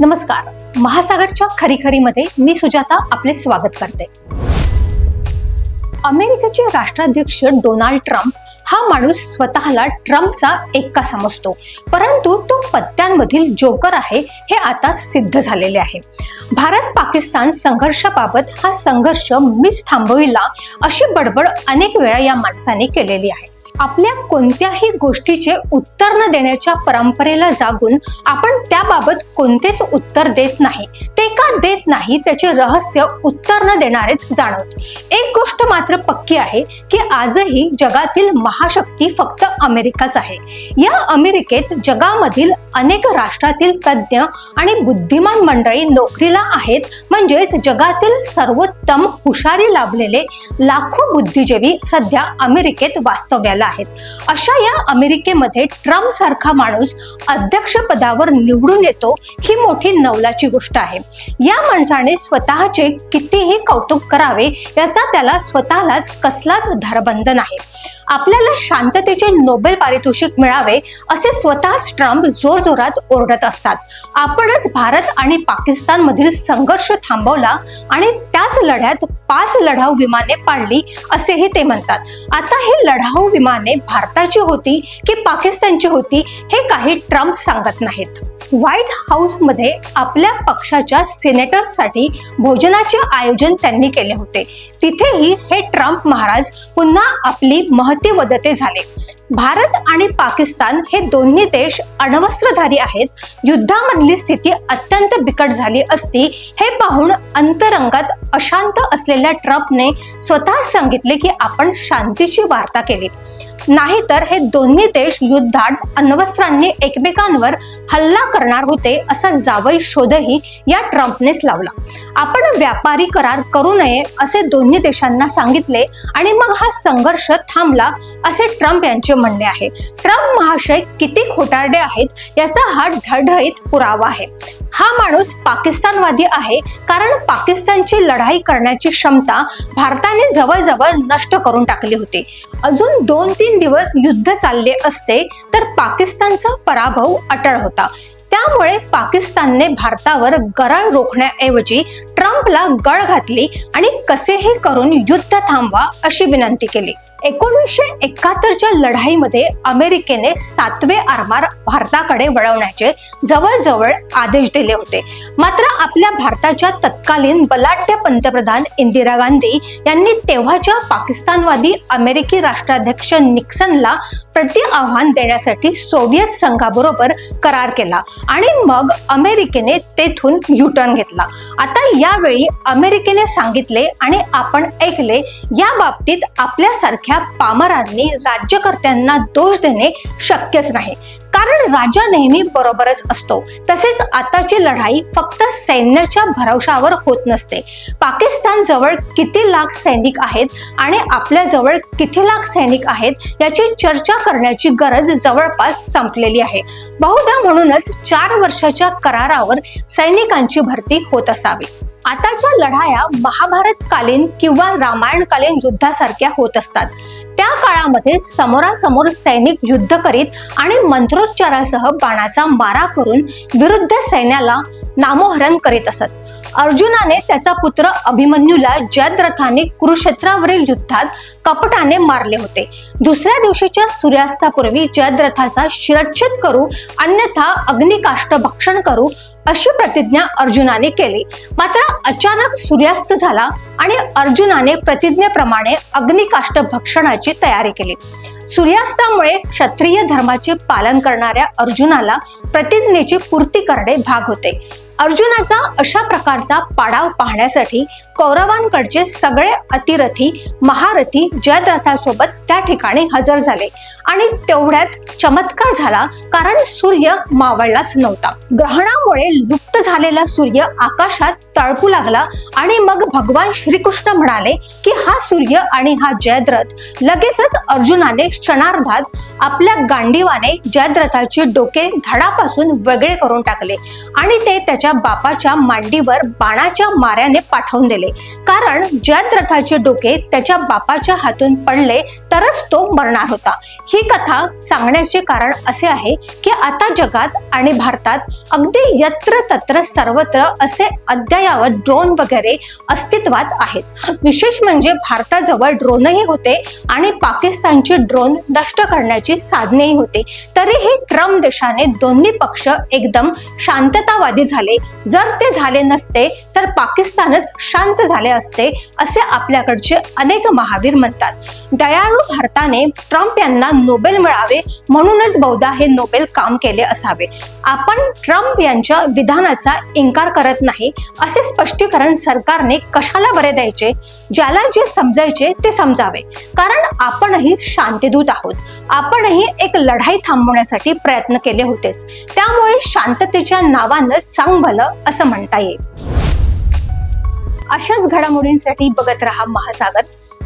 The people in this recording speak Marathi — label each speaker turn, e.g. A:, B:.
A: नमस्कार. महासागरच्या खरीखरीमध्ये मी सुजाता आपले स्वागत करते. अमेरिकेचे राष्ट्राध्यक्ष डोनाल्ड ट्रम्प हा माणूस स्वतःला ट्रम्पचा एक्का समजतो. परंतु तो पत्त्यांमधील जोकर आहे हे आता सिद्ध झालेले आहे. भारत पाकिस्तान संघर्षाबाबत हा संघर्ष मीच थांबविला अशी बडबड अनेक वेळा या माणसाने केलेली आहे. आपल्या कोणत्याही गोष्टीचे उत्तर न देण्याच्या परंपरेला जागून आपण त्याबाबत कोणतेच उत्तर देत नाही. ते का देत नाही त्याचे रहस्य उत्तर न देणारेच जाणवत. एक गोष्ट मात्र पक्की आहे की आजही जगातील महाशक्ती फक्त अमेरिकाच आहे. या अमेरिकेत जगामधील अनेक राष्ट्रातील तज्ज्ञ आणि बुद्धिमान मंडळी नोकरीला आहेत म्हणजेच जगातील सर्वोत्तम हुशारी लाभलेले लाखो बुद्धिजीवी सध्या अमेरिकेत वास्तव्याला आहेत अशा या अमेरिकेमध्ये ट्रम्प सारखा माणूस अध्यक्ष पदावर निवडून येतो ही मोठी नवलाची गोष्ट आहे. या माणसाने स्वतःचे कितीही कौतुक करावे याचा त्याला स्वतःलाच कसलाच धरबंध नाही. आपल्याला शांततेचे नोबेल पारितोषिक मिळावे असे स्वतःच ट्रम्प जोरजोरात ओरडत असतात. आपणच भारत आणि पाकिस्तान मधील संघर्ष थांबवला आणि त्याच लढ्यात पाच लढाऊ विमाने पाडली असेही ते म्हणतात. आता ही लढाऊ विमाने भारताची होती की पाकिस्तानची होती हे काही ट्रम्प सांगत नाहीत. व्हाईट हाऊसमध्ये आपल्या पक्षाच्या सिनेटर्ससाठी भोजनाचे आयोजन त्यांनी केले होते. तिथेही हे ट्रम्प महाराज पुन्हा आपली महती वदते झाले. भारत आणि पाकिस्तान हे दोन्ही देश अण्वस्त्रधारी आहेत. युद्धामधली स्थिती अत्यंत बिकट झाली असती. हे पाहून अंतरंगात अशांत असलेल्या ट्रम्पने स्वतः सांगितले की आपण शांतीची वार्ता केली. नाहीतर हे दोन्ही देश युद्धात अण्वस्त्रांनी एकमेकांवर हल्ला करणार होते असा जावई शोधही या ट्रम्पनेच लावला. आपण व्यापारी करार करू नये असे दोन्ही देशांना सांगितले आणि मग हा संघर्ष थांबला असे ट्रम्प यांचे म्हणणे आहे. ट्रम्प महाशय किती खोटारडे आहेत याचा हा ढळढळीत पुरावा आहे. हा माणूस पाकिस्तानवादी आहे कारण पाकिस्तानची लढाई करण्याची क्षमता भारताने जवळजवळ नष्ट करून टाकली होती. अजून दोन तीन दिवस युद्ध चालले असते तर पाकिस्तानचा पराभव अटळ होता. त्यामुळे पाकिस्तानने भारतावर गरळ रोखण्याऐवजी ट्रम्पला गळ घातली आणि कसेही करून युद्ध थांबवा अशी विनंती केली. एकोणीसशे एकाहत्तरच्या लढाईमध्ये अमेरिकेने सातवे आरमार भारताकडे वळवण्याचे जवळजवळ आदेश दिले होते. मात्र आपल्या भारताच्या तत्कालीन बलाढ्य पंतप्रधान इंदिरा गांधी यांनी तेव्हाच्या पाकिस्तानवादी अमेरिकी राष्ट्राध्यक्ष निक्सनला प्रति आव्हान देण्यासाठी सोव्हिएत संघाबरोबर करार केला आणि मग अमेरिकेने तेथून युटर्न घेतला. आता यावेळी अमेरिकेने सांगितले आणि आपण ऐकले या बाबतीत आपल्यासारख्या पामरांनी राज्यकर्त्यांना दोष देणे शक्यच नाही. कारण राजा नेहमी बरोबरच असतो. तसेच आताची लढाई फक्त सैन्याच्या भरवशावर होत नसते. पाकिस्तान जवळ किती लाख सैनिक आहेत आणि आपल्या जवळ किती लाख सैनिक आहेत याची चर्चा करण्याची गरज जवळपास संपलेली आहे. बहुधा म्हणूनच चार वर्षाच्या करारावर सैनिकांची भरती होत असावी. आताच्या लढाया महाभारतकालीन किंवा रामायणकालीन युद्धासारख्या होत असतात. त्या काळामध्ये समोरासमोर सैनिक युद्ध करीत आणि मंत्रोच्चारासह बाणाचा मारा करून विरुद्ध सैन्याला नामोहरण करीत असत. अर्जुनाने त्याचा पुत्र अभिमन्यूला जयद्रथाने कुरुक्षेत्रावरील युद्धात कपटाने मारले होते. दुसऱ्या दिवशीच्या सूर्यास्तापूर्वी जयद्रथाचा शिरच्छेद करू अन्यथा अग्निकाष्ट भक्षण करू अशी प्रतिज्ञा अर्जुनाने केली. मात्र अचानक सूर्यास्त झाला आणि अर्जुनाने प्रतिज्ञेप्रमाणे अग्निकाष्ट भक्षणाची तयारी केली. सूर्यास्तामुळे क्षत्रिय धर्माचे पालन करणाऱ्या अर्जुनाला प्रतिज्ञेची पूर्ती करणे भाग होते. अर्जुनाचा अशा प्रकारचा पाडाव पाहण्यासाठी कौरवांकडचे सगळे अतिरथी महारथी जयद्रथासोबत त्या ठिकाणी हजर झाले. आणि तेवढ्यात चमत्कार झाला कारण सूर्य मावळलाच नव्हता. ग्रहणामुळे लुप्त झालेला सूर्य आकाशात तळपू लागला आणि मग भगवान श्रीकृष्ण म्हणाले की हा सूर्य आणि हा जयद्रथ लगेचच अर्जुनाने क्षणार्धात आपल्या गांडीवाने जयद्रथाचे डोके धडापासून वेगळे करून टाकले आणि ते त्याच्या बापाच्या मांडीवर बाणाच्या माऱ्याने पाठवून दिले. कारण जयद्रथाचे डोके त्याच्या बापाच्या हातून पडले तरच तो मरणार होता. ही कथा सांगण्याचे कारण असे आहे की आता जगात आणि भारतात अगदी यत्र तत्र सर्वत्र असे अद्ययावत ड्रोन वगैरे अस्तित्वात आहेत. विशेष म्हणजे भारताजवळ ड्रोनही होते आणि पाकिस्तानचे ड्रोन नष्ट करण्याची साधनेही होते. तरीही ट्रम्प देशाने दोन्ही पक्ष एकदम शांततावादी झाले. जर ते झाले नसते तर पाकिस्तानच शांत झाले असते असे आपल्याकडचे अनेक महावीर म्हणतात. दयाळू भारताने ट्रम्प यांना नोबेल मिळावे म्हणूनच बहुधा हे नोबेल काम केले असावे. आपण ट्रम्प यांच्या विधानाचा इन्कार करत नाही असे स्पष्टीकरण सरकारने कशाला बरे द्यायचे? ज्याला जे समजायचे ते समजावे. कारण आपणही शांतीदूत आहोत. आपणही एक लढाई थांबवण्यासाठी प्रयत्न केले होतेच. त्यामुळे शांततेच्या नावानं चांग भलं असं म्हणता येईल. अशाच घडामोडींसाठी बघत राहा महासागर.